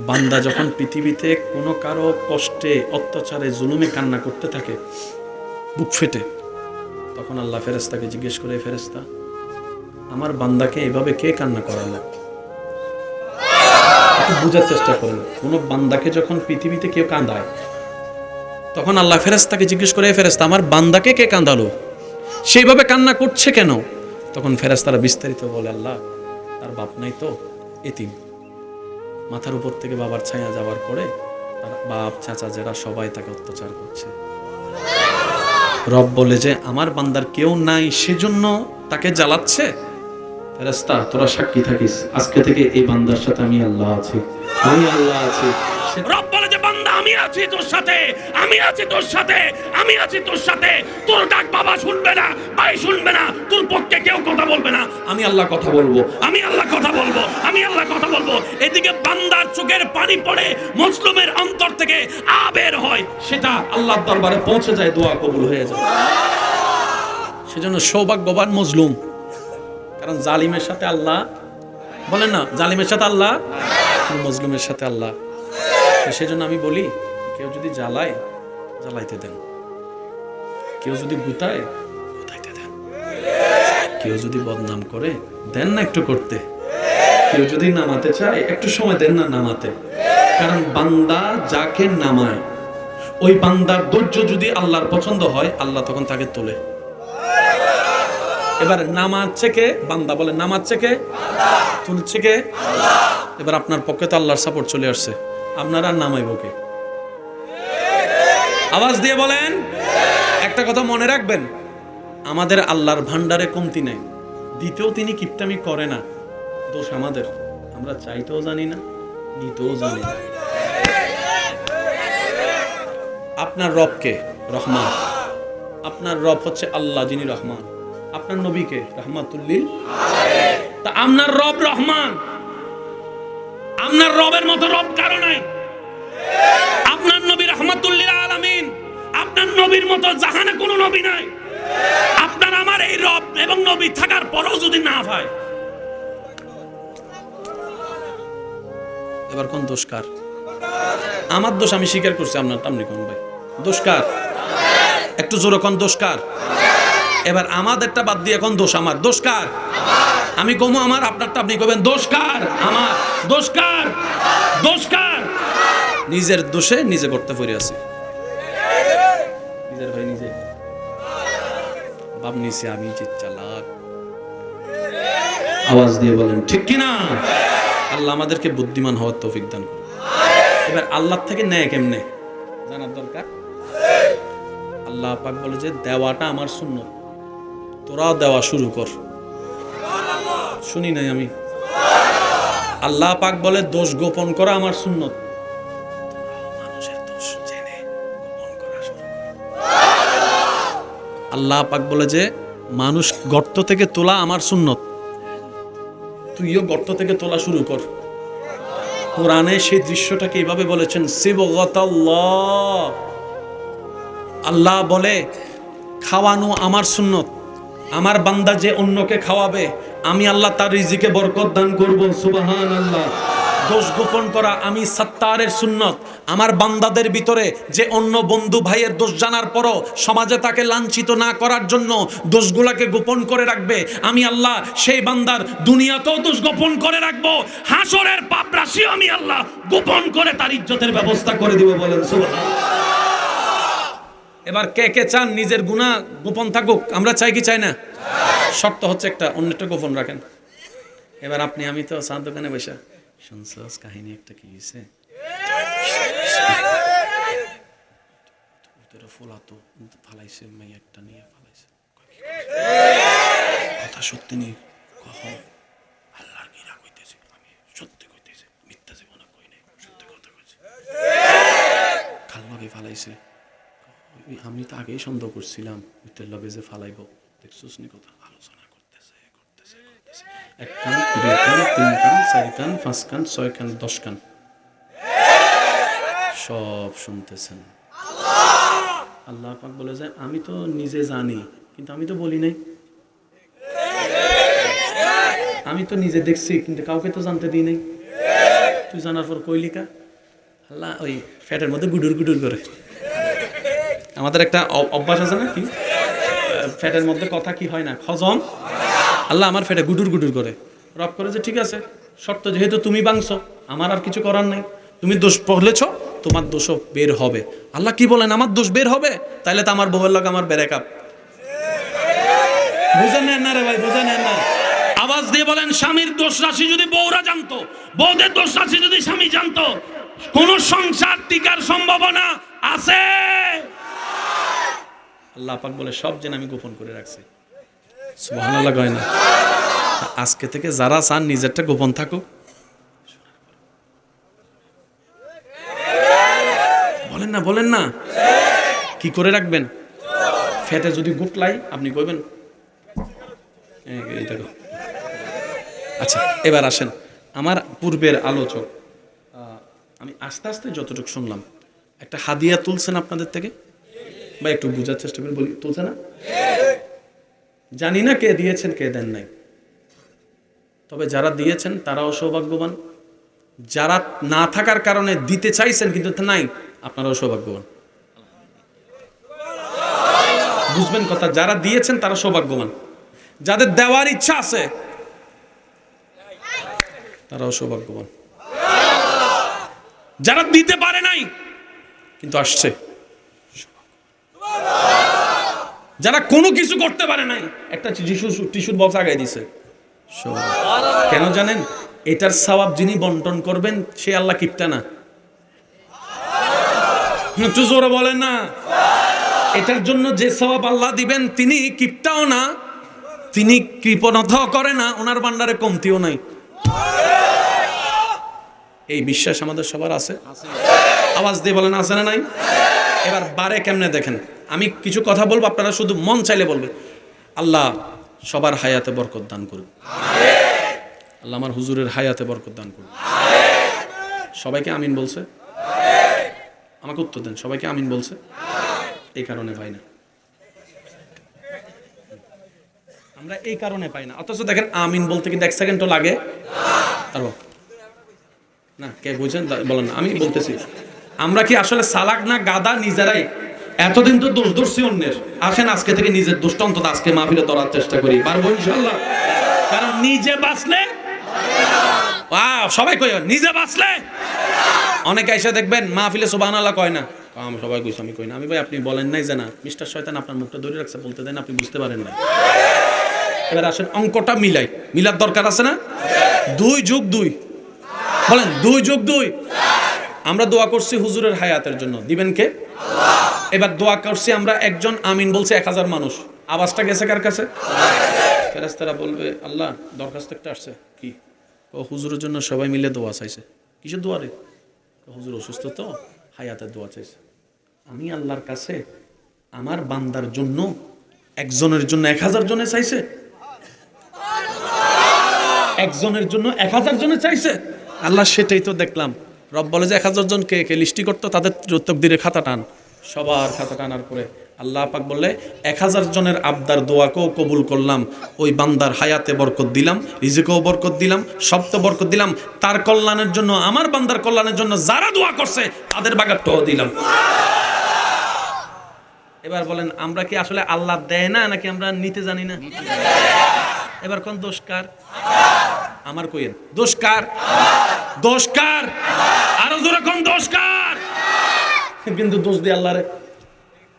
বান্দা যখন পৃথিবীতে কোনো কারও কষ্টে, অত্যাচারে, জুলুমে কান্না করতে থাকে, বুক ফেটে, তখন আল্লাহ ফেরেস্তাকে জিজ্ঞেস করে ফেরেস্তা আমার বান্দাকে এভাবে কে কান্না করালো? বোঝার চেষ্টা করেন। কোনো বান্দাকে যখন পৃথিবীতে কেউ কাঁদায়, তখন আল্লাহ ফেরেস্তাকে জিজ্ঞেস করে ফেরেস্তা আমার বান্দাকে কে কাঁদালো? সেইভাবে কান্না করছে কেন? তখন ফেরেস্তারা বিস্তারিত বলে, আল্লাহ, তার বাপ নাই তো, এতিম। মাথার উপর থেকে বাবার ছায়া যাওয়ার পরে তার বাপ, চাচা যারা সবাই তাকে অত্যাচার করছে। রব বলে যে, আমার বান্দার কেউ নাই, সেজন্য তাকে জ্বালাচ্ছে? রাস্তা তোরা সাক্ষী থাকিস। আজকে থেকে এই বান্দার সাথে আমি আল্লাহ আছি। আমি আল্লাহ আছি। রব আমি আছি তোর সাথে, আমি আছি তোর সাথে, আমি আছি তোর সাথে। তোর ডাক বাবা শুনবে না, ভাই শুনবে না, তোর পক্ষে কেউ কথা বলবে না। আমি আল্লাহ কথা বলব, আমি আল্লাহ কথা বলব, আমি আল্লাহ কথা বলব। এদিকে বান্দার চোখের পানি পড়ে মুসলিমের অন্তর থেকে আবের হয়, সেটা আল্লাহর দরবারে পৌঁছে যায়, দোয়া কবুল হয়ে যায়। সেজন্য সৌভাগ্যবান মজলুম কারণ জালিমের সাথে আল্লাহ, বলেন না, জালিমের সাথে আল্লাহ মজলুমের সাথে আল্লাহ। সেজন্য আমি বলি, কেউ যদি জ্বালায়, জ্বালাইতে দেন। কেউ যদি গুতায়, গুতাইতে দেন। কেউ যদি বদনাম করে, দেন না একটু করতে। কেউ যদি নামাতে চায়, একটু সময় দেন না নামাতে। কারণ বান্দা যাকে নামায়, ওই বান্দার ধৈর্য যদি আল্লাহর পছন্দ হয়, আল্লাহ তখন তাকে তোলে। এবার নামাচ্ছে কে বান্দা বলে নামাচ্ছে কে তুলছে কে? এবার আপনার পক্ষে তো আল্লাহর সাপোর্ট চলে আসছে। আপনারা নামাইব কে? আওয়াজ দিয়ে বলেন, একটা কথা মনে রাখবেন, আমাদের আল্লাহর ভান্ডারে কমতি নেই। দিতেও তিনি কিপটামি করে না, দোষ আমাদের। আমরা চাইতেও জানি না দিতেও জানি না। আপনার রবকে রহমান। আপনার রব হচ্ছে আল্লাহ, যিনি রহমান। আপনার নবীকে রহমাতুল্লিল তা আপনার রব রহমান। আপনার রবের মতো রব কারও নাই। আপনার নবী রহমাতুল্লিল আলামিন, আপনার নবীর মতো জাহানে কোনো নবী নাই। আপনার আমার এই রব এবং নবী থাকার পরেও যদি না হয়। এবার কোন দোষকার আমার দোষ আমি স্বীকার করছি, আপনার তামনি কোন ভাই? দোষকার একটু কোন দোষকার এবার আমাদেরটা বাদ দিয়ে এখন দোষ আমার? দোষকার আমি কমু আমার, আপনারটা আপনি কবেন দোষকার আমার? দোষকার দোষকার নিজের দোষে নিজে করতে পড়ে আছি। নিজের ভাই নিজে। বাপ নিছে, আমি যে চালাক। আওয়াজ দিয়ে বলেন, ঠিক কি না আল্লাহ আমাদেরকে বুদ্ধিমান হওয়ার তৌফিক দান এবার আল্লাহ থেকে নেয় কেমনে? জানার দরকার? আল্লাহ পাক বলে যে, দেওয়াটা আমার শূন্য তোরাও দেওয়া শুরু কর। শুনি নাই আমি। আল্লাহ পাক বলে, দোষ গোপন করা আমার সুন্নত। আল্লাহ পাক বলে যে, মানুষ গর্ত থেকে তোলা আমার সুন্নত। তুইও গর্ত থেকে তোলা শুরু কর। কোরআনে সেই দৃশ্যটাকে এইভাবে বলেছেন শিবগতাল্লাহ আল্লাহ বলে, খাওয়ানো আমার সুন্নত। আমার বান্দা যে অন্যকে খাওয়াবে, আমি আল্লাহ তার রিজিকে বরকত দান করব। সুবাহান আল্লাহ দোষ গোপন করা আমি সত্তারের সুন্নত। আমার বান্দাদের ভিতরে যে অন্য বন্ধু ভাইয়ের দোষ জানার পরও সমাজে তাকে লাঞ্ছিত না করার জন্য দোষগুলাকে গোপন করে রাখবে। আমি আল্লাহ সেই বান্দার দুনিয়াতেও দোষ গোপন করে রাখব। হাসরের পাপ রাশিও আমি আল্লাহ গোপন করে তার ইজ্জতের ব্যবস্থা করে দিব বলেন এবার কে কে চান নিজের গুণা গোপন থাকুক, আমরা চাই কি চাই না? শর্ত হচ্ছে একটা, অন্যটা গোপন রাখেন। এবার আপনি, আমি তো চার দোকানে বসে। কাহিনী একটা কি ফালাইছে মেয়ে একটা নিয়ে ফালাইছে। কথা সত্যি নেই, কহ। আল্লাহর কি রাগ হইতেছে আমি সত্যি কইতেছি, মিথ্যা জীবনে কই নাই, সত্যি কথা ফালাইছে। আমি তো আগেই সন্দেহ করছিলাম উত্তর লগে যে ফালাইব, দেখছিস নি কথা? এক কান দুই কান তিন কান পাঁচ ছয় দশ সব শুনতেছেন। আল্লাহ পাক বলে আমি তো নিজে জানি, কিন্তু আমি তো বলি নাই। আমি তো নিজে দেখছি, কিন্তু কাউকে তো জানতে দিই নাই। তুই জানার পর কইলিকা আল্লাহ, ওই ফ্যাটের মধ্যে গুডুর গুডুর করে। আমাদের একটা অভ্যাস আছে না কি? ফ্যাটের মধ্যে কথা কি হয় না? হজম? আল্লাহ আমার ফেটে গুডুর গুডুর করে। রব করে যে, ঠিক আছে, শর্ত যেহেতু তুমি বাংছো, আমার আর কিছু করার নাই। তুমি দোষ পড়লেছ, তোমার দোষও বের হবে। আল্লাহ কি বলেন, আমার দোষ বের হবে? তাইলে তো আমার বউয়ের লোক আমার ব্রেক আপ বুঝে নেন না রে ভাই বুঝে নেন না। আওয়াজ দিয়ে বলেন, স্বামীর দোষ রাশি যদি বউরা জানতো, বউদের দোষ রাশি যদি স্বামী জানতো, কোন সংসার টিকার সম্ভাবনা আছে? আল্লাহ পাক বলে, সব যেন আমি গোপন করে রাখছি। না। আজকে থেকে যারা চান নিজেরটা গোপন থাকুক। বলেন না বলেন না। কি করে রাখবেন? ফেটে যদি গুটলাই আপনি কইবেন? আচ্ছা এবার আসেন। আমার পূর্বের আলোচক আমি আস্তে আস্তে যতটুকু শুনলাম, একটা হাদিয়া তুলছেন আপনাদের থেকে? বা একটু বোঝার চেষ্টা করে, বলি, তুলছে না? জানি না কে দিয়েছেন, কে দেন নাই। তবে যারা দিয়েছেন, তারাও সৌভাগ্যবান। যারা না থাকার কারণে দিতে চাইছেন, কিন্তু নাই, আপনারাও সৌভাগ্যবান। বুঝবেন কথা, যারা দিয়েছেন, তারা সৌভাগ্যবান। যাদের দেওয়ার ইচ্ছা আছে, তারাও সৌভাগ্যবান। যারা দিতে পারে নাই, কিন্তু আসছে। যারা কোনো কিছু করতে পারে নাই একটা টিস্যু টিস্যুর বক্স আগাই দিছে। কেন জানেন? এটার সওয়াব যিনি বন্টন করবেন সে আল্লাহ কিপটা না। একটু জোরে বলেন না। এটার জন্য যে সওয়াব আল্লাহ দিবেন তিনি কিপটাও না তিনি কৃপণথ করে না ওনার ভান্ডারে কমতিও নাই। এই বিশ্বাস আমাদের সবার আছে। আওয়াজ দিয়ে বলেন আছে না নাই? এবার বারে কেমনে দেখেন? আমি কিছু কথা বলব, আপনারা শুধু মন চাইলে বলবেন। আল্লাহ সবার হায়াতে বরকত দান করুন। আল্লাহ আমার হুজুরের হায়াতে বরকত দান করুন। সবাইকে আমিন বলছে? আমাকে উত্তর দেন, সবাইকে আমিন বলছে? এই কারণে পাই না। আমরা এই কারণে পাই না। অথচ দেখেন আমিন বলতে কিন্তু এক সেকেন্ডও লাগে। তারপর, না, কে বুঝছেন তা- বলেন আমি বলতেছি। আমরা কি আসলে সালাক না গাদা নিজেরাই? এতদিন তো দোষ দোষী অন্যের। আসেন, আজকে থেকে নিজের দোষটা অন্তত আজকে মাহফিলে ধরার চেষ্টা করি। পারব ইনশাল্লাহ কারণ নিজে বাঁচলে সবাই কই, নিজে বাঁচলে অনেকে এসে দেখবেন মাহফিলে আল্লাহ কয় না। আমি সবাই কইছি, আমি কই না। আমি ভাই আপনি বলেন নাই যে না। মিস্টার শয়তান আপনার মুখটা ধরে রাখছে, বলতে দেন, আপনি বুঝতে পারেন না এবার আসেন, অঙ্কটা মিলাই। মিলার দরকার আছে না? দুই যোগ দুই। বলেন, দুই যোগ দুই। আমরা দোয়া করছি হুজুরের হায়াতের জন্য। দিবেন কে? এবার দোয়া করছি আমরা একজন আমিন বলছে এক হাজার মানুষ। আওয়াজটা গেছে কার কাছে? ফেরাস্তারা বলবে, আল্লাহ, দরখাস্ত একটা আসছে। কি? ও হুজুরের জন্য সবাই মিলে দোয়া চাইছে। কিসের দোয়া রে? হুজুর অসুস্থ তো, হায়াতের দোয়া চাইছে। আমি আল্লাহর কাছে আমার বান্দার জন্য একজনের জন্য এক হাজার জনে চাইছে। একজনের জন্য এক হাজার জনে চাইছে। আল্লাহ, সেটাই তো দেখলাম। রব বলে যে এক হাজার জন কে কে লিস্টি করতো, তাদের তকদিরে খাতা টান। সবার খাতা টানার পরে আল্লাহ পাক বললে, এক হাজার জনের আবদার দোয়াকেও কবুল করলাম, ওই বান্দার হায়াতে বরকত দিলাম, রিজিকেও বরকত দিলাম সপ্ত বরকত দিলাম, তার কল্যাণের জন্য, আমার বান্দার কল্যাণের জন্য যারা দোয়া করছে, তাদের বাগারটাও দিলাম। এবার বলেন, আমরা কি আসলে আল্লাহ দেয় না, নাকি আমরা নিতে জানি না? এবার কোন দোষ কার? আমার কইেন দোষ কার? দোষ কার? আরও জোরে কোন দোষ কার? কিন্তু দোষ দিয়ে আল্লাহরে।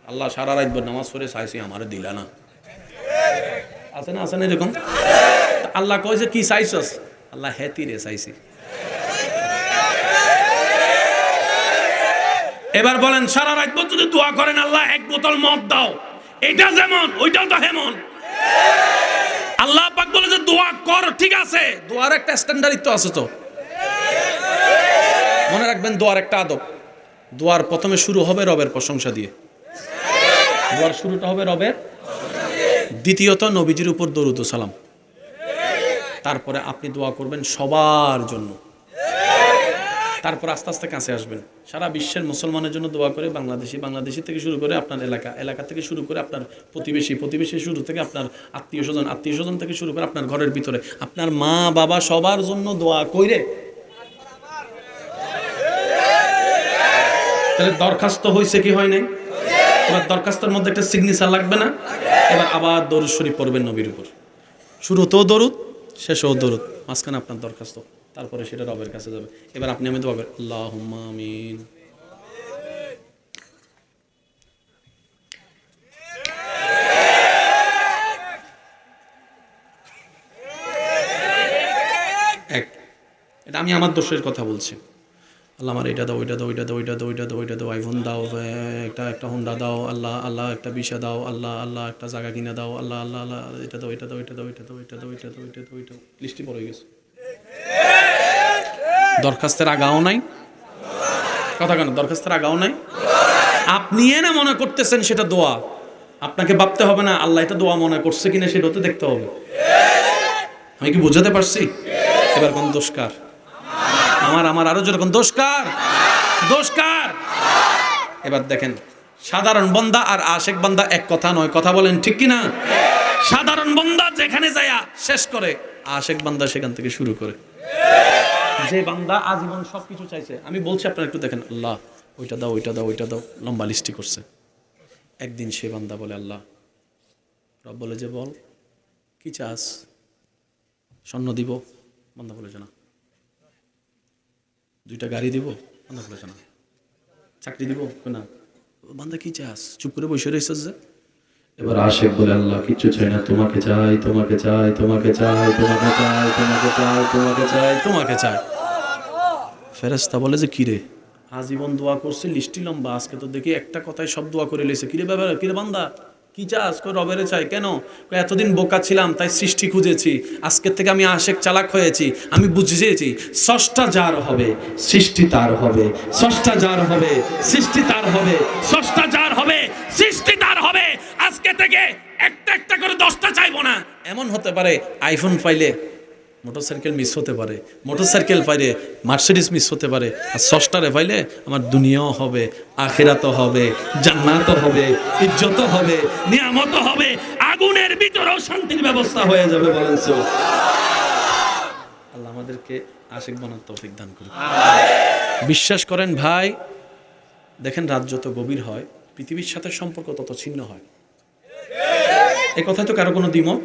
আল্লাহ সারা রাত নামাজ পড়ে চাইছি, আমারে দিলা না। আছে না আছে না এরকম? আল্লাহ কয় যে কি চাইছস? আল্লাহ, হেতি রে চাইছি। এবার বলেন, সারা রাত যদি দোয়া করেন, আল্লাহ, এক বোতল মদ দাও। এটা যেমন, ওইটাও তো হেমন। আল্লাহ পাক বলে যে, দোয়া কর, ঠিক আছে। দোয়ার একটা স্ট্যান্ডার্ড তো আছে তো। মনে রাখবেন, দোয়ার একটা আদব। দোয়ার প্রথমে শুরু হবে রবের প্রশংসা দিয়ে। দোয়ার শুরুটা হবে রবের। দ্বিতীয়ত নবীজির উপর দরুদ সালাম। তারপরে আপনি দোয়া করবেন সবার জন্য। তারপর আস্তে আস্তে কাছে আসবেন। সারা বিশ্বের মুসলমানের জন্য দোয়া করে বাংলাদেশি বাংলাদেশি থেকে শুরু করে আপনার এলাকা এলাকা থেকে শুরু করে আপনার প্রতিবেশী প্রতিবেশী শুরু থেকে আপনার আত্মীয় স্বজন আত্মীয় স্বজন থেকে শুরু করে আপনার ঘরের ভিতরে। আপনার মা, বাবা সবার জন্য দোয়া কইরে তাহলে দরখাস্ত হয়েছে কি হয় নাই? এবার দরখাস্তের মধ্যে একটা সিগনেচার লাগবে না? এবার আবার দরুদ শরীফ পড়বেন নবীর উপর। শুরুতেও দরুদ, শেষেও দরুদ। মাঝখানে আপনার দরখাস্ত, তারপরে সেটা রবের কাছে যাবে। এবার আপনি আমি দোয়া করেন আল্লাহ আমিন। এক, এটা আমি আমার দোষের কথা বলছি। আল্লাহ আমার এটা দাও, ওইটা দাও ওইটা দাও ওইটা দাও ওইটা দাও ওইটা দাও আইফোন দাও একটা একটা হন্ডা দাও, আল্লাহ আল্লাহ, একটা বিষা দাও, আল্লাহ আল্লাহ, একটা জায়গা কিনে দাও, আল্লাহ আল্লাহ আল্লাহ, এটা দাও এটা দাও এটা দাও এটা দাও এটা দাও এটা দাও এটা দাও, এটা লিস্টে পড়ে গেছে। দরখাস্তের আগাও নাই? কথা কেন, দরখাস্তের আগাও নাই? আপনি না মনে করতেছেন সেটা দোয়া। আপনাকে ভাবতে হবে না, আল্লাহ এটা দোয়া মনে করছে কিনা সেটা তো দেখতে হবে। আমি কি বোঝাতে পারছি? এবার কোন দোষকার আমার আমার আরও যেরকম দোষকার দোষকার এবার দেখেন, সাধারণ বন্দা আর আশেক বান্দা এক কথা নয়, কথা বলেন ঠিক কি না সাধারণ বন্দা যেখানে যায় শেষ করে, আশেক বান্দা সেখান থেকে শুরু করে। যে বান্দা আজীবন সবকিছু চাইছে, আমি বলছি আপনারা একটু দেখেন, আল্লাহ, ওইটা দাও ওইটা দাও ওইটা দাও, লম্বা লিস্টি করছে। একদিন সে বান্দা বলে, আল্লাহ, রব বলে যে বল, কি চাস? স্বর্ণ দিব। বান্দা বলে যে না। দুইটা গাড়ি দিব, বান্দা বলে যে না চাকরি দিব না। বান্দা কি চাস? চুপ করে বসে রয়েছে যে। এবার আশেক বলে, আল্লাহ, কিচ্ছু চাই না। তোমাকে চাই তোমাকে চাই তোমাকে চাই তোমাকে চাই তোমাকে চাই তোমাকে চাই তোমাকে চাই। ফেরেস্তা বলে যে কিরে আজীবন দোয়া করছে লিস্টি লম্বা। আজকে তো দেখি একটা কথায় সব দোয়া করে লেছে কিরে ব্যাপার কিরে বান্দা? কি চাস কো রবের চাই, কেন? এতদিন বোকা ছিলাম, তাই সৃষ্টি খুঁজেছি। আজকের থেকে আমি আশেক চালাক হয়েছি, আমি বুঝেছি ষষ্ঠা যার হবে, সৃষ্টি তার হবে ষষ্ঠা যার হবে, সৃষ্টি তার হবে ষষ্ঠা যার হবে, সৃষ্টি তার হবে। আজকে থেকে একটা একটা করে দশটা চাইব না। এমন হতে পারে আইফোন পাইলে মোটরসাইকেল মিস হতে পারে মোটরসাইকেল পাইলে মার্সিডিস মিস হতে পারে আর ষষ্ঠারে পাইলে আমার দুনিয়াও হবে আখেরাতও হবে জান্নাতও হবে ইজ্জত হবে নিয়ামত হবে আগুনের ভিতরেও শান্তির ব্যবস্থা হয়ে যাবে বলেন। আল্লাহ আমাদেরকে আশিক বানার তৌফিক দান করুন বিশ্বাস করেন ভাই দেখেন রাত যত গভীর হয় পৃথিবীর সাথে সম্পর্ক তত ছিন্ন হয়। এ কথায় তো কারও কোনো দ্বিমত?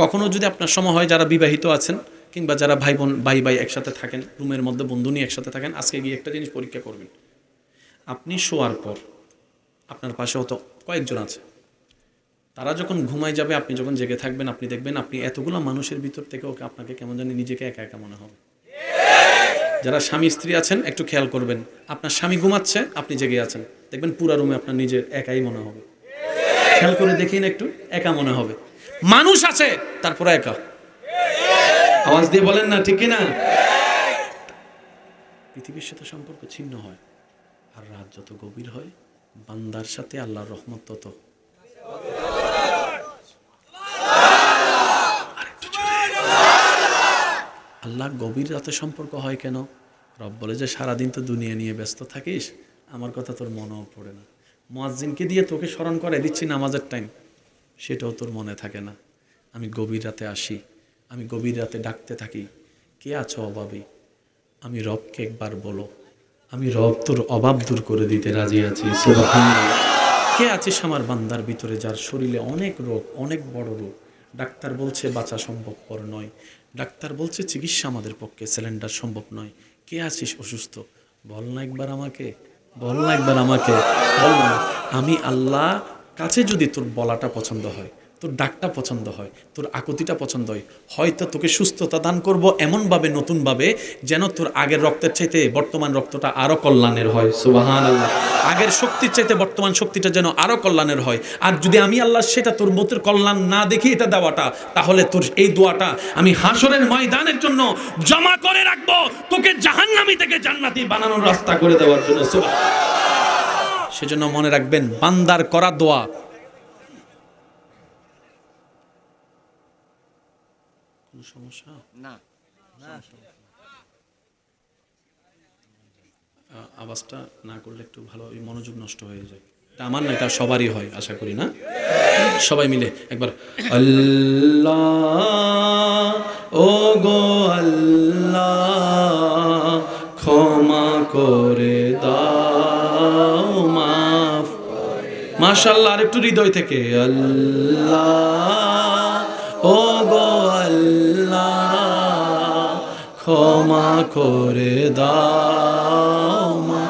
কখনো যদি আপনার সময় হয় যারা বিবাহিত আছেন কিংবা যারা ভাই বোন ভাই ভাই একসাথে থাকেন, রুমের মধ্যে বন্ধু নিয়ে একসাথে থাকেন, আজকে গিয়ে একটা জিনিস পরীক্ষা করবেন। আপনি শোয়ার পর আপনার পাশে হয়তো কয়েকজন আছে। তারা যখন ঘুমায় যাবে, আপনি যখন জেগে থাকবেন, আপনি দেখবেন আপনি এতগুলো মানুষের ভিতর থেকে ওকে আপনাকে কেমন জানি নিজেকে একা একা মনে হবে। যারা স্বামী স্ত্রী আছেন, একটু খেয়াল করবেন, আপনার স্বামী ঘুমাচ্ছে, আপনি জেগে আছেন। দেখবেন পুরা রুমে আপনার নিজের একাই মনে হবে। খেয়াল করে দেখেন একটু, একা মনে হবে। মানুষ আছে, তারপরে একা। আওয়াজ দিয়ে বলেন না, ঠিক না পৃথিবীর সাথে সম্পর্ক ছিন্ন হয়, আর রাত যত গভীর হয়, বান্দার সাথে আল্লাহর রহমত তত। আল্লাহ গভীর রাতে সম্পর্ক হয় কেন? রব বলে যে, সারাদিন তো দুনিয়া নিয়ে ব্যস্ত থাকিস, আমার কথা তোর মনেও পড়ে না। মোয়াজ্জিনকে দিয়ে তোকে স্মরণ করে দিচ্ছি নামাজের টাইম সেটাও তোর মনে থাকে না। আমি গভীর রাতে আসি, আমি গভীর রাতে ডাকতে থাকি, কে আছো অভাবী? আমি রবকে একবার বলো। আমি রব তোর অভাব দূর করে দিতে রাজি আছি কে আছিস আমার বান্দার ভিতরে যার শরীরে অনেক রোগ, অনেক বড় রোগ? ডাক্তার বলছে বাঁচা সম্ভবপর নয়। ডাক্তার বলছে চিকিৎসা আমাদের পক্ষে সিলিন্ডার সম্ভব নয়। কে আছিস অসুস্থ? বল না একবার আমাকে, বল না একবার আমাকে, বল না। আমি আল্লাহ কাছে যদি তোর বলাটা পছন্দ হয়, তোর ডাকটা পছন্দ হয়, তোর আকুতিটা পছন্দ হয়, হয়তো তোকে সুস্থতা দান করব এমনভাবে, নতুনভাবে যেন তোর আগের রক্তের চাইতে বর্তমান রক্তটা আরও কল্যাণের হয়। সুবাহান আল্লাহ আগের শক্তির চাইতে বর্তমান শক্তিটা যেন আরও কল্যাণের হয়। আর যদি আমি আল্লাহ সেটা তোর মতের কল্যাণ না দেখি এটা দেওয়াটা, তাহলে তোর এই দোয়াটা আমি হাসরের ময়দানের জন্য জমা করে রাখব। তোকে জাহান্নামি থেকে জান্নাতি বানানোর রাস্তা করে দেওয়ার জন্য। সুবহান। সেজন্য মনে রাখবেন বান্দার করা দোয়া। সমস্যা? না। আওয়াজটা না করলে একটু ভালো মনোযোগ নষ্ট হয়ে যায়। এটা আমার না এটা সবারই হয় আশা করি না? সবাই মিলে একবার আল্লাহ ও গো আল্লাহ। মাশাল্লাহ আর একটু হৃদয় থেকে। আল্লাহ ও গো আল্লাহ, ক্ষমা করে মা।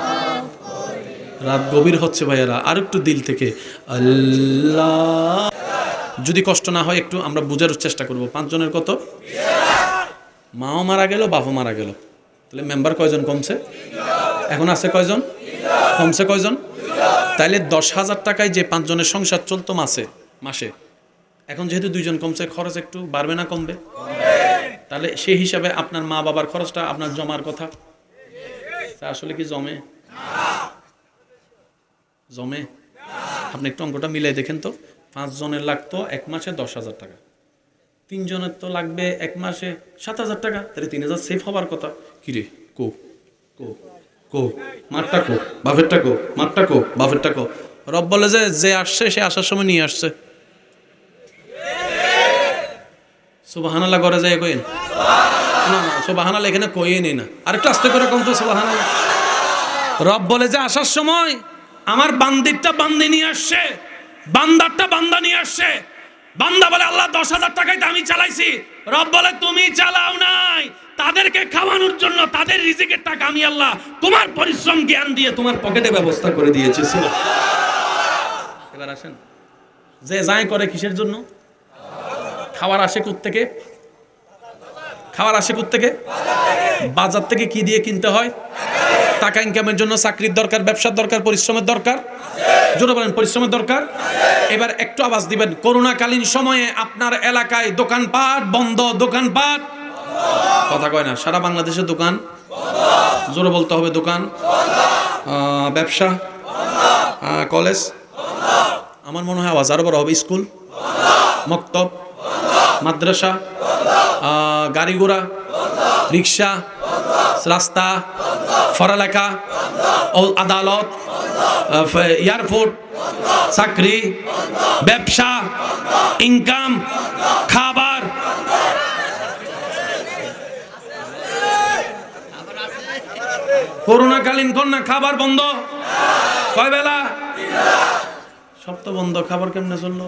রাত গভীর হচ্ছে ভাইয়ারা আর একটু দিল থেকে। আল্লাহ, যদি কষ্ট না হয় একটু আমরা বোঝার চেষ্টা করব। পাঁচজনের কত? মাও মারা গেল, বাপও মারা গেল। তাহলে মেম্বার কয়জন কমছে? এখন আছে কয়জন? কমছে কয়জন? তাইলে দশ হাজার টাকায় যে পাঁচজনের সংসার চলতো মাসে মাসে, এখন যেহেতু দুইজন কমছে, খরচ একটু বাড়বে না কমবে? তাহলে সেই হিসাবে আপনার মা বাবার খরচটা আপনার জমার কথা। আসলে কি জমে? জমে? আপনি একটু অঙ্কটা মিলাই দেখেন তো। পাঁচ জনের লাগতো এক মাসে দশ হাজার টাকা। তিনজনের তো লাগবে এক মাসে সাত হাজার টাকা। তাহলে তিন হাজার সেফ হবার কথা। কিরে, কো? কো? কো, মারটা কো, বাফেরটা কো, মারটা কো রব বলে যে যে আসছে, সে আসার সময় নিয়ে আসছে। সুবাহানাল্লাহ করে যায় কইন না না, সুবাহানাল্লাহ এখানে কইয়ে নেই না। আরেকটু আস্তে করে কম তো, সুবাহানাল্লাহ। রব বলে যে, আসার সময় আমার বান্দিরটা বান্দি নিয়ে আসছে, বান্দারটা বান্দা নিয়ে আসছে। বান্দা বলে, আল্লাহ দশ হাজার টাকায় আমি চালাইছি। রব বলে, তুমি চালাও নাই। তাদেরকে খাওয়ানোর জন্য তাদের রিজিকের টাকা আমি আল্লাহ তোমার পরিশ্রম জ্ঞান দিয়ে তোমার পকেটে ব্যবস্থা করে দিয়েছি। এবার আসেন। যে যাই করে কিসের জন্য? খাওয়ার আসে থেকে খাওয়ার আসে থেকে বাজার থেকে কি দিয়ে কিনতে হয়? টাকা ইনকামের জন্য চাকরির দরকার, ব্যবসার দরকার, পরিশ্রমের দরকার? জোরে বলেন, পরিশ্রমের দরকার? এবার একটু আওয়াজ দিবেন। করোনাকালীন সময়ে আপনার এলাকায় দোকানপাট বন্ধ, দোকানপাট কথা কয় না। সারা বাংলাদেশের দোকান? জোরে বলতে হবে দোকান। ব্যবসা? কলেজ? আমার মনে হয় আওয়াজ আরও বড় হবে। স্কুল? মক্তব? মাদ্রাসা? গাড়ি ঘোড়া? রিক্সা? রাস্তা? ফরালেখা আদালত? এয়ারপোর্ট? চাকরি? ব্যবসা? ইনকাম? খাবার? করোনাকালীন কন্যা, খাবার বন্ধ। কয় বেলা? সব তো বন্ধ, খাবার কেমনে চলল?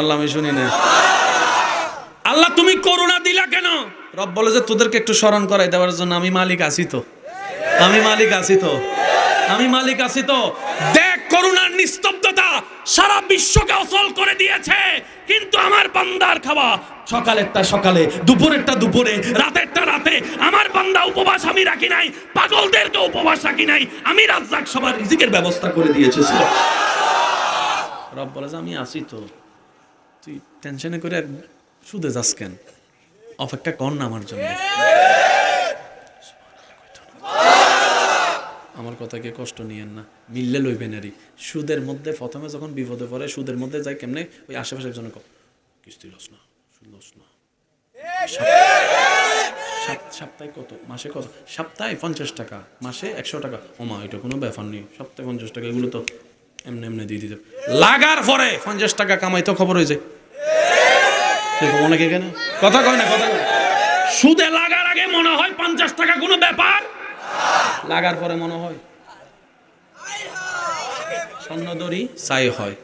আল্লাহ আমি শুনি না। আল্লাহ, তুমি করুণা দিলা কেন? রব বলে যে, তোদেরকে একটু স্মরণ করাই দেওয়ার জন্য আমি মালিক আছি তো। আমি মালিক আছি তো। আমি মালিক আছি তো। দেখ নিস্তব্ধতা সারা বিশ্বকে অচল করে দিয়েছে। কিন্তু আমার বান্দার খাওয়া সকালেরটা সকালে, দুপুরেরটা দুপুরে, রাতেরটা রাতে আমার বান্দা উপবাস আমি রাখি নাই, পাগলদেরকে উপবাস রাখি নাই, আমি রাজ্জাক সবার রিজিকের ব্যবস্থা করে দিয়েছে রব বলে আমি আছি তো। তুই টেনশনে করে সুদে যাস কেন? অপেক্ষা কর না আমার জন্য। আমার কথাকে কষ্ট নিয়েন না। মিললে লইবেন আরই সুদের মধ্যে প্রথমে যখন বিপদে পড়ে সুদের মধ্যে যায় কেমনে? ওই আশেপাশের জন্য কও, কিস্তি লস না সুদ লস না। সাপ- সপ্তাহে কত? মাসে কত? সপ্তাহে পঞ্চাশ টাকা মাসে একশো টাকা। ওমা এটা কোনো ব্যাপার নেই। সপ্তাহে পঞ্চাশ টাকা এগুলো তো এমনি এমনি দিয়ে দিতে। লাগার পরে পঞ্চাশ টাকা কামাই তো খবর হয়ে সেরকম অনেকে কেন কথা কয় না কথা। সুদে লাগার আগে মনে হয় পঞ্চাশ টাকা কোনো ব্যাপার লাগার পরে মনে হয়। হয়।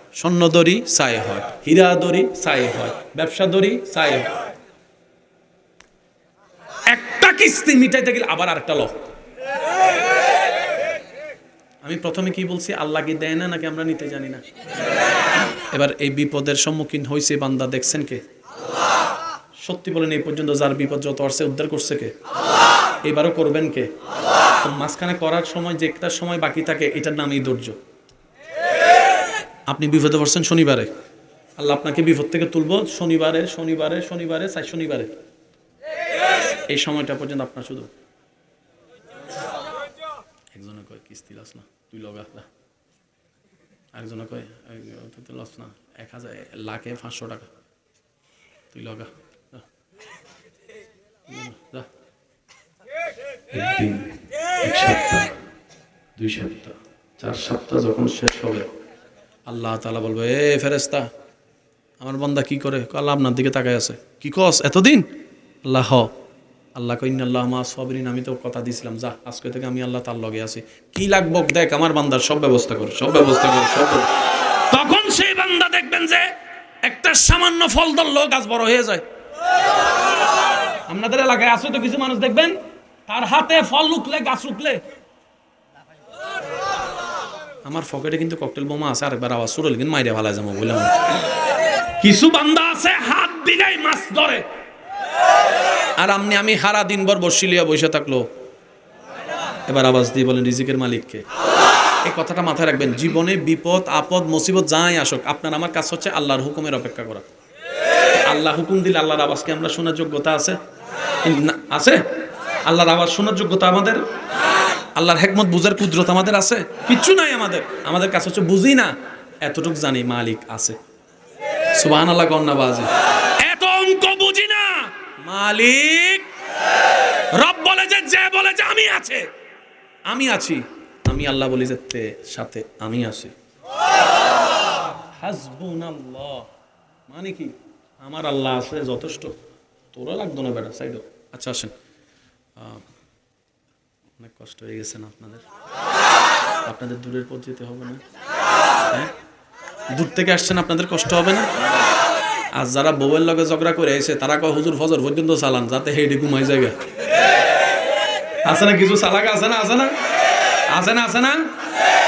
হয়। হীরা হয়। ব্যবসা একটা কিস্তি মিটাইতে গেলে আবার আরেকটা আমি প্রথমে কি বলছি, আল্লাহ কি দেয় না, নাকি আমরা নিতে জানি না? এবার এই বিপদের সম্মুখীন হয়েছে বান্দা, দেখছেন কে? সত্যি বলেন, এই পর্যন্ত যার বিপদ যত আসছে, উদ্ধার করছে কে? এবারও করবেন কে? মাঝখানে করার সময়, যে একটা সময় বাকি থাকে, এটার নামই ধৈর্য। আপনি বিপদে পড়ছেন শনিবারে। আল্লাহ আপনাকে বিপদ থেকে তুলব। শনিবারে শনিবারে শনিবারে চাই শনিবারে। এই সময়টা পর্যন্ত আপনার শুধু একজনে কয়, কিস্তি লস না, তুই লগা যা। আরেকজনে কয় তুই লস না, এক হাজার, লাখে পাঁচশো টাকা, তুই লগা যা। একদিন, এক সপ্তাহ, দুই সপ্তাহ, চার সপ্তাহ যখন শেষ হবে, আল্লাহ তালা বলবে, এ ফেরেস্তা আমার বন্দা কি করে? আল্লাহ আপনার দিকে তাকায় আছে। কি কস? এতদিন? আল্লাহ, হ। আল্লাহ কইনাল্লাহ মা সবরিন, আমি তো কথা দিছিলাম, যা, আজকে থেকে আমি আল্লাহ তার লগে আছি। কি লাগবো? দেখ, আমার বান্দার সব ব্যবস্থা কর, সব ব্যবস্থা কর, সব তখন সেই বান্দা দেখবেন যে একটা সামান্য ফল ধরলো গাছ বড় হয়ে যায়। আপনাদের এলাকায় আছে তো কিছু মানুষ দেখবেন? তার হাতে ফল লুকলে গাছ লুকলে আমার ফকেটে কিন্তু ককটেল বোমা আছে আরেকবার আওয়াজ শুরু কিন্তু মাইরে ভালো যাব বললাম কিছু বান্দা আছে হাত দিলেই মাছ ধরে। আর আমনি আমি সারা দিন ভর বসিলিয়া বসে থাকল। এবার আওয়াজ দিয়ে বলেন রিজিকের মালিককে। এই কথাটা মাথায় রাখবেন জীবনে বিপদ আপদ মুসিবত যাই আসুক আপনার আমার কাজ হচ্ছে আল্লাহর হুকুমের অপেক্ষা করা। আল্লাহ হুকুম দিলে আল্লাহর আওয়াজকে আমরা শোনার যোগ্যতা আছে? আছে? আল্লাহর আওয়াজ শোনার যোগ্যতা আমাদের? আল্লাহর হেকমত বুঝার কুদরত আমাদের আছে? কিচ্ছু নাই আমাদের। আমাদের কাছে হচ্ছে বুঝি না, এতটুক জানি মালিক আছে। সুবাহ আল্লাহ কন্যাবাজি এত অঙ্ক বুঝি না, মালিক। রব বলে যে যে বলে যে আমি আছে। আমি আছি। আমি আল্লাহ বলি যে, তে, সাথে আমি আছি। হাসবুনাল্লাহ। মানে কি? আমার আল্লাহ আছে যথেষ্ট। তোরা লাগতো না বেটা সাইড আচ্ছা আসেন। অনেক কষ্ট হয়ে গেছে না আপনাদের। আপনাদের দূরের পথ যেতে হবে না। হ্যাঁ? দূর থেকে আসছেন আপনাদের কষ্ট হবে না? আর যারা বউয়ের লগে ঝগড়া করে এসে তারা কয়, হুজুর, ফজর পর্যন্ত চালান, যাতে হেডে ঘুমাই জায়গা। আছে না কিছু চালাক? আছে না? আছে না? আছে না? আছে না?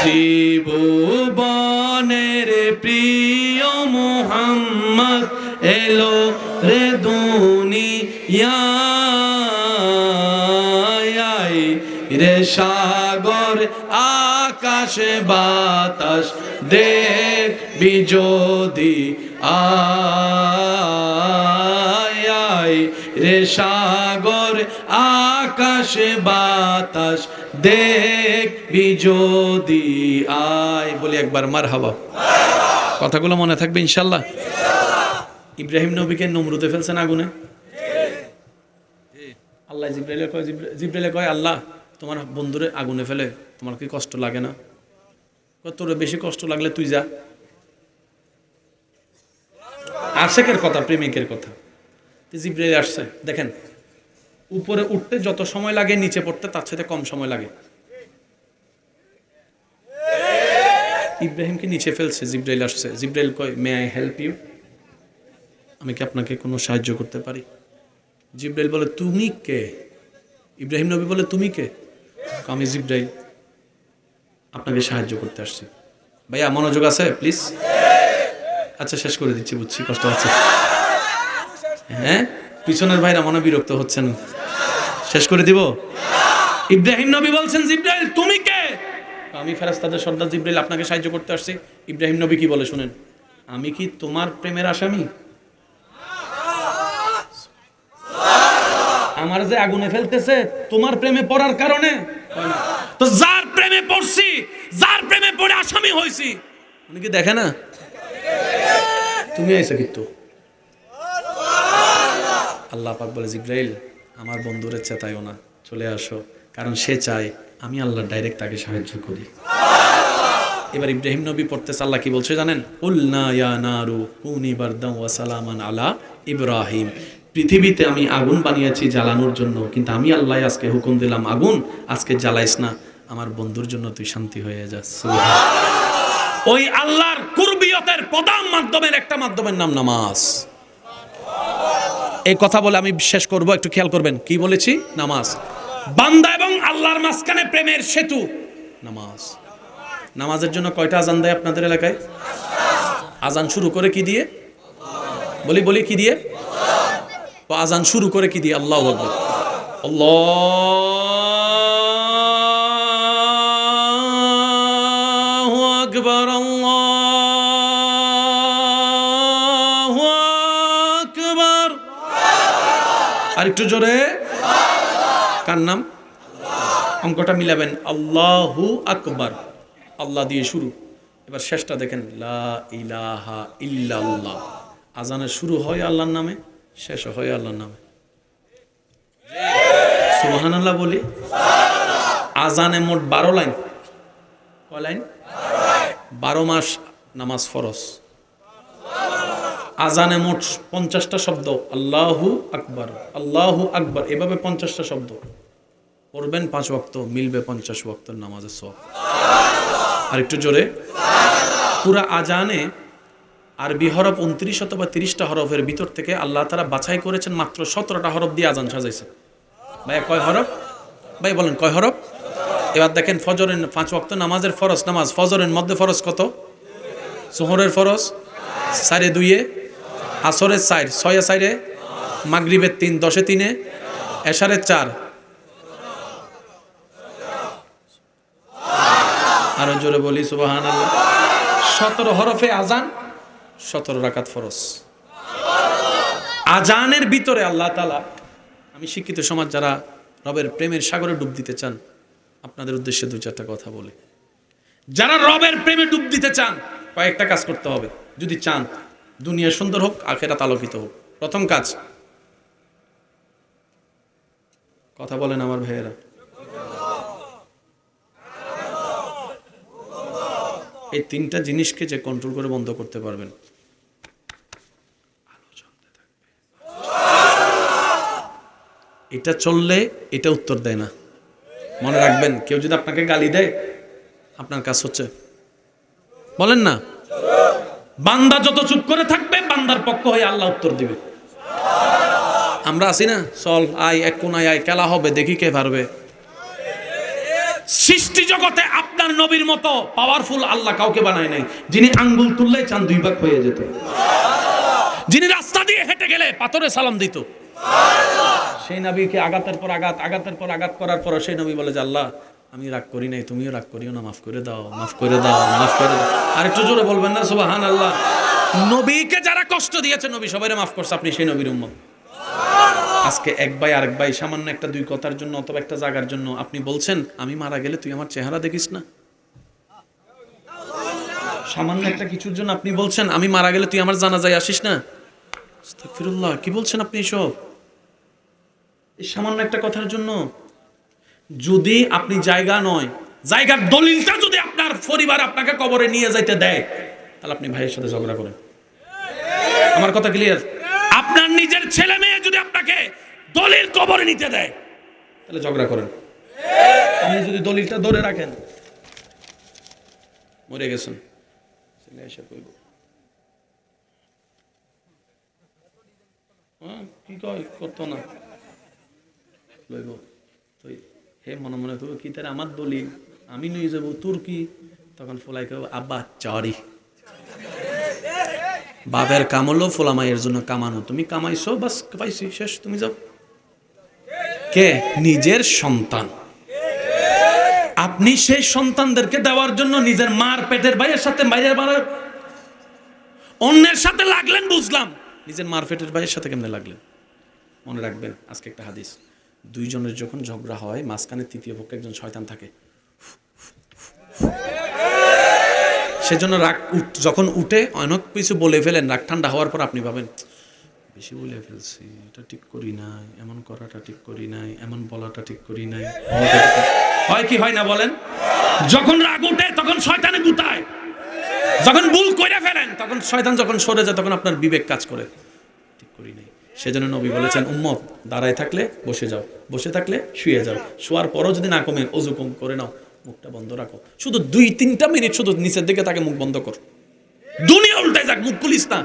ত্রিভুবনের প্রিয় মোহাম্মদ এলো রে দুনিয়ায় সাগর, আকাশ, বাতাস দেখবি যদি আয় রে সাগর, আকাশ, বাতাস দেখবি যদি আয় বলি একবার মার হাবা কথাগুলো মনে থাকবে ইনশাল্লাহ। ইব্রাহিম নবীকে নমরুতে ফেলছেন আগুনে। আল্লাহ জিব্রাইলে কয় জিব্রা- জিব্রাইলে কয়? আল্লাহ। তোমার বন্ধুরে আগুনে ফেলে, তোমার কি কষ্ট লাগে না? তোর বেশি কষ্ট লাগলে তুই যা। আশেকের কথা, প্রেমিকের কথা। জিব্রাইল আসছে, দেখেন। উপরে উঠতে যত সময় লাগে, নিচে পড়তে তার সাথে কম সময় লাগে। ইব্রাহিমকে নিচে ফেলছে, জিব্রাইল আসছে। জিব্রাইল কয় মে আই হেল্প ইউ আমি কি আপনাকে কোনো সাহায্য করতে পারি? জিব্রাইল বলে, তুমি কে? ইব্রাহিম নবী বলে, তুমি কে? আমি জিব্রাইল আপনাকে সাহায্য করতে আসছি। ভাইয়া, মনোযোগ আছে? প্লিজ আচ্ছা শেষ করে দিচ্ছি, বুঝছি, কষ্ট হচ্ছে। হ্যাঁ? পিছনের ভাইরা মনে বিরক্ত হচ্ছেন। শেষ করে দিব? ইব্রাহিম নবী বলছেন জিব্রাইল তুমি কে? আমি ফেরেশতাদের সর্দার জিব্রাইল আপনাকে সাহায্য করতে আসছি। ইব্রাহিম নবী কি বলে শুনেন? আমি কি তোমার প্রেমের আসামি? আমার যে আগুনে ফেলতেছে, তোমার প্রেমে পড়ার কারণে? তো যার প্রেমে পড়ছি, যার প্রেমে পড়ে আসামি হয়েছি। উনি কি দেখে না? তুমি আইসা কিন্তু। আল্লাহ পাক বলে, জিব্রাইল, আমার বন্ধুরে চেতাইও না, চলে আসো। কারণ সে চায় আমি আল্লাহ ডাইরেক্ট তাকে সাহায্য করি। এবার ইব্রাহিম নবী পড়তেছে, আল্লাহ কি বলছে জানেন? উল্না ইয়া নারু কুনি বারদাম ওয়া সালামান আলা ইব্রাহিম। পৃথিবীতে আমি আগুন বানিয়েছি জ্বালানোর জন্য, কিন্তু আমি আল্লাহ আজকে হুকুম দিলাম, আগুন, আজকে জ্বালাইস না, আমার বন্ধুর জন্য তুই শান্তি হয়ে যাস ওই আল্লাহর কুরবিয়তের প্রধান মাধ্যমের একটা মাধ্যমের নাম নামাজ। এই কথা বলে আমি শেষ করব, একটু খেয়াল করবেন, কি বলেছি? নামাজ। বান্দা এবং আল্লাহর মাঝখানে প্রেমের সেতু, নামাজ। নামাজের জন্য কয়টা আজান দেয় আপনাদের এলাকায়? আজান শুরু করে কি দিয়ে? বলি বলি, কি দিয়ে? তো আজান শুরু করে কি দিয়ে? আল্লাহ আল্লাহু আকবার আকবার। আর একটু জোরে। কার নাম? অঙ্কটা মিলাবেন। আল্লাহু আকবার। আল্লাহ দিয়ে শুরু। এবার শেষটা দেখেন, লা ইলাহা ইল্লাল্লাহ। আজানের শুরু হয় আল্লাহর নামে। শেষ হয় আল্লাহর নামে। সুবহান আল্লাহ বলি। আজানে মোট বারো লাইন। কয় লাইন? বারো মাস নামাজ ফরজ। আজানে মোট পঞ্চাশটা শব্দ। আল্লাহু আকবার আল্লাহু আকবার, এভাবে পঞ্চাশটা শব্দ। পড়বেন পাঁচ ওয়াক্ত, মিলবে পঞ্চাশ ওয়াক্তর নামাজের সব আর একটু জোরে। পুরা আজানে আরবি হরফ উনত্রিশ অথবা তিরিশটা হরফের ভিতর থেকে আল্লাহ তারা বাছাই করেছেন মাত্র সতেরোটা হরফ দিয়ে আজান সাজাইছে ভাই কয় হরফ? ভাই বলেন, কয় হরফ? এবার দেখেন ফজরের পাঁচ ওয়াক্ত নামাজের ফরজ নামাজ, ফজরের মধ্যে ফরজ কত? সোহরের ফরজ? সাড়ে দুইয়ে? আসরের চার, ছয়ে চারে? মাগরিবের তিন, দশে তিনে? এশারের চার? আরও জোরে বলি আল্লাহ সতেরো হরফে আজান সতেরো রাকাত ফরজ। আজানের ভিতরে আল্লাহ তালা আমি শিক্ষিত সমাজ যারা রবের প্রেমের সাগরে ডুব দিতে চান, আপনাদের উদ্দেশ্যে দু চারটা কথা বলি। যারা রবের প্রেমে ডুব দিতে চান, কয়েকটা কাজ করতে হবে। যদি চান, দুনিয়া সুন্দর হোক, আখেরাত আলোকিত হোক। প্রথম কাজ, কথা বলেন আমার ভাইয়েরা। এই তিনটা জিনিসকে যে কন্ট্রোল করে বন্ধ করতে পারবেন। এটা চললে এটা উত্তর দেয় না। মনে রাখবেন, কেউ যদি আপনাকে গালি দেয়, আপনার কাজ হচ্ছে। বলেন না। বান্দা যত চুপ করে থাকবে, বান্দার পক্ষ হয়ে আল্লাহ উত্তর দিবে। আমরা আছি না? চল, আয়, এক কোনায় আয় খেলা হবে, দেখি কে পারবে সৃষ্টি জগতে আপনার নবীর মতো পাওয়ারফুল আল্লাহ কাউকে বানায় নাই। যিনি আঙ্গুল তুললে চান দুই ভাগ হয়ে যেত। যিনি রাস্তা দিয়ে হেঁটে গেলে পাথরে সালাম দিত। সেই নবীকে আঘাতের পর আঘাত, আঘাতের পর আঘাত করার পর সেই নবী বলে যে, আল্লাহ, আমি রাগ করি নাই, তুমিও রাগ করিও না, মাফ করে দাও, মাফ করে দাও, মাফ করে দাও। আর একটু জোরে বলবেন না সুবাহান আল্লাহ নবীকে যারা কষ্ট দিয়েছে, নবী সবাই মাফ করছে, আপনি সেই নবীর উম্মত। আজকে এক ভাই, আরেক ভাই, সামান্য একটা দুই কথার জন্য অথবা একটা জায়গার জন্য আপনি বলছেন, আমি মারা গেলে তুই আমার চেহারা দেখিস না? সামান্য একটা কিছুর জন্য আপনি বলছেন, আমি মারা গেলে তুই আমার জানা যায় আসিস না? আস্তাগফিরুল্লাহ, কি বলছেন আপনি এসব? এই সামান্য একটা কথার জন্য, যদি আপনি জায়গা নয়, জায়গার দলিলটা যদি আপনার পরিবার আপনাকে কবরে নিয়ে যাইতে দেয়, তাহলে আপনি ভাইয়ের সাথে ঝগড়া করেন। আমার কথা ক্লিয়ার আপনার নিজের ছেলে মেয়ে যদি আপনাকে দলিল কবরে নিতে দেয় তাহলে ঝগড়া করেন। আপনি যদি দলিলটা ধরে রাখেন মরে গেছেন। ছেলে এসে কইব হ্যাঁ, কি কয় করতো না? লইব তুই হে মনে মনে করব কি তার আমার দলিল? আমি নিয়ে যাব তুর্কি তখন ফোলাই কেউ আব্বা চরি। বাপের কামলো ফোলামাইয়ের জন্য কামানো। তুমি কামাইছো, বাস পাইছি শেষ, তুমি যাও। কে? নিজের সন্তান। আপনি সেই সন্তানদেরকে দেওয়ার জন্য নিজের মার পেটের ভাইয়ের সাথে বাইরের বাড়ার অন্যের সাথে লাগলেন বুঝলাম। নিজের মার পেটের ভাইয়ের সাথে কেমনে লাগলেন? মনে রাখবেন, আজকে একটা হাদিস। দুইজনের যখন ঝগড়া হয়, মাঝখানে তৃতীয় পক্ষে একজন শয়তান থাকে। সেজন্য রাগ যখন উঠে অনেক কিছু বলে ফেলেন, রাগ ঠান্ডা হওয়ার পর আপনি ভাবেন, বেশি বলে ফেলছি, এটা ঠিক করি নাই, এমন করাটা ঠিক করি নাই, এমন বলাটা ঠিক করি নাই। হয় কি হয় না বলেন? যখন রাগ উঠে, তখন শয়তানে গুতায়। যখন ভুল করে ফেলেন, তখন শয়তান যখন সরে যায়, তখন আপনার বিবেক কাজ করে। ঠিক করি নাই। সেজন্য নবী বলেছেন, উম্মত, দাঁড়ায় থাকলে বসে যাও, বসে থাকলে শুয়ে যাও। শোয়ার পরও যদি না কমে অজু কম করে নাও। মুখটা বন্ধ রাখো। শুধু দুই, তিনটা মিনিট শুধু নিচের দিকে তাকে মুখ বন্ধ কর। দুনিয়া উল্টে যাক, মুখ খুলিস না।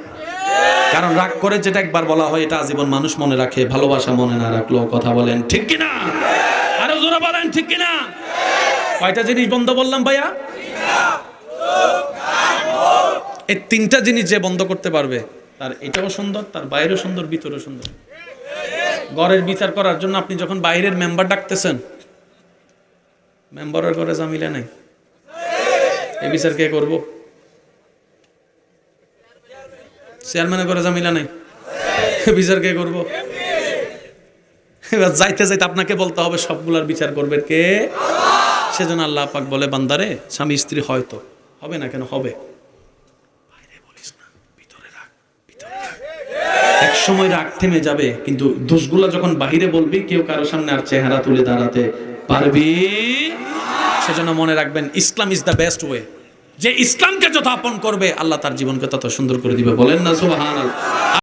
কারণ রাগ করে যেটা একবার বলা হয়, এটা আজীবন মানুষ মনে রাখে, ভালোবাসা মনে না রাখলেও কথা বলেন, ঠিক কিনা? আরও জোরে বলেন, ঠিক কিনা? কয়টা জিনিস বন্ধ বললাম ভাইয়া? এই তিনটা জিনিস যে বন্ধ করতে পারবে, তার এটাও সুন্দর, তার বাইরেও সুন্দর, ভিতরেও সুন্দর। ঘরের বিচার করার জন্য আপনি যখন বাইরের মেম্বার ডাকতেছেন মেম্বারের ঘরে জামিলা নাই। এই বিচার কে করব? চেয়ারম্যানের ঘরে জামিলা নাই। এ বিচার কে করব? এবার যাইতে যাইতে আপনাকে বলতে হবে, সবগুলার বিচার করবেন কে? সেজন্য আল্লাহ পাক বলে, বান্দারে, স্বামী স্ত্রী হয়তো হবে না কেন? হবে। এক সময় রাগ থেমে যাবে, কিন্তু দোষগুলা যখন বাহিরে বলবি, কেউ কারও সামনে আর চেহারা তুলে দাঁড়াতে পারবি? সেজন্য মনে রাখবেন, Islam is the best way যে ইসলামকে যত আপন করবে, আল্লাহ তার জীবনকে তত সুন্দর করে দিবে। বলেন না, সুবহানাল্লাহ।